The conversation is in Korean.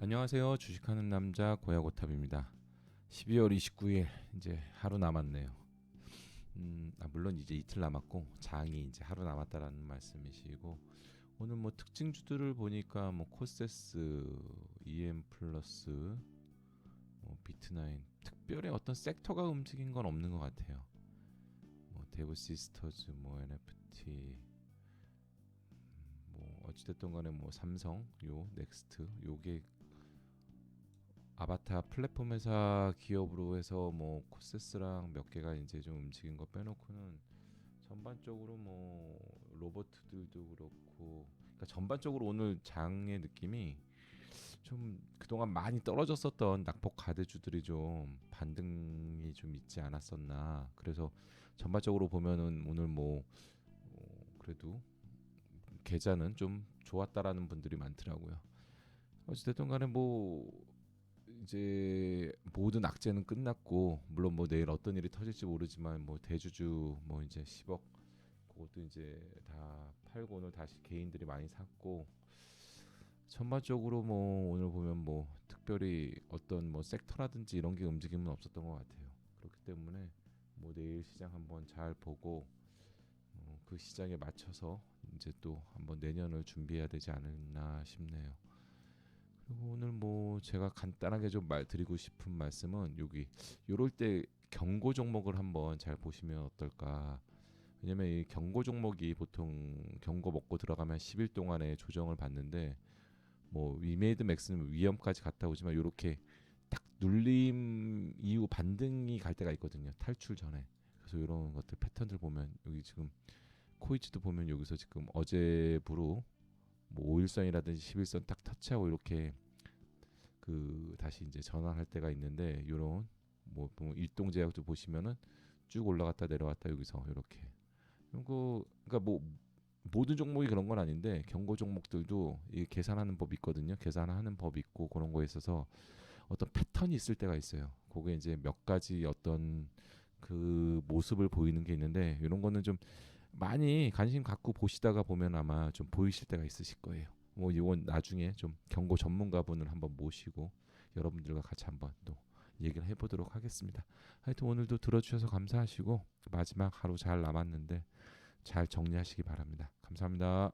안녕하세요. 주식하는 남자 고야고탑입니다. 12월 29일 이제 하루 남았네요. 음, 아, 물론 이제 이틀 남았고 장이 이제 하루 남았다라는 말씀이시고 오늘 뭐 특징 주들을 보니까 뭐 코세스, EM 플러스, 뭐 비트나인 특별히 어떤 섹터가 움직인 건 없는 것 같아요. 뭐 데브 시스터즈, 뭐 NFT, 음, 뭐 어찌됐든 간에 뭐 삼성, 요 넥스트, 요게 아바타 플랫폼 회사 기업으로 해서 뭐 코세스랑 몇 개가 이제 좀 움직인 거 빼놓고는 전반적으로 뭐 로버트들도 그렇고 그러니까 전반적으로 오늘 장의 느낌이 좀 그동안 많이 떨어졌었던 낙폭 가드주들이 좀 반등이 좀 있지 않았었나 그래서 전반적으로 보면은 오늘 뭐 어, 그래도 계좌는 좀 좋았다라는 분들이 많더라고요. 어찌됐든 간에 뭐 이제 모든 악재는 끝났고 물론 뭐 내일 어떤 일이 터질지 모르지만 뭐 대주주 뭐 이제 10억 그것도 이제 다 팔고 오늘 다시 개인들이 많이 샀고 전반적으로 뭐 오늘 보면 뭐 특별히 어떤 뭐 섹터라든지 이런 게 움직임은 없었던 것 같아요. 그렇기 때문에 뭐 내일 시장 한번 잘 보고 어, 그 시장에 맞춰서 이제 또 한번 내년을 준비해야 되지 않을나 싶네요. 그리고 오늘 뭐 제가 간단하게 좀 말 드리고 싶은 말씀은 여기 요럴 때 경고 종목을 한번 잘 보시면 어떨까. 왜냐면 이 경고 종목이 보통 경고 먹고 들어가면 10일 동안의 조정을 받는데 뭐 위메이드 맥스는 위험까지 갔다 오지만 요렇게 딱 눌림 이후 반등이 갈 때가 있거든요. 탈출 전에. 그래서 이런 것들 패턴들 보면 여기 지금 코이츠도 보면 여기서 지금 어제부로 뭐 5일선이라든지 11선 딱 터치하고 이렇게 그 다시 이제 전환할 때가 있는데 요런 뭐 일동 제약도 보시면은 쭉 올라갔다 내려왔다 여기서 이렇게 이거 그러니까 뭐 모든 종목이 그런 건 아닌데 경고 종목들도 이 계산하는 법이 있거든요. 계산하는 법이 있고 그런 거에 있어서 어떤 패턴이 있을 때가 있어요. 그게 이제 몇 가지 어떤 그 모습을 보이는 게 있는데 이런 거는 좀 많이 관심 갖고 보시다가 보면 아마 좀 보이실 때가 있으실 거예요. 뭐 이건 나중에 좀 경고 전문가분을 한번 모시고 여러분들과 같이 한번 또 얘기를 해보도록 하겠습니다. 하여튼 오늘도 들어주셔서 감사하시고 마지막 하루 잘 남았는데 잘 정리하시기 바랍니다. 감사합니다.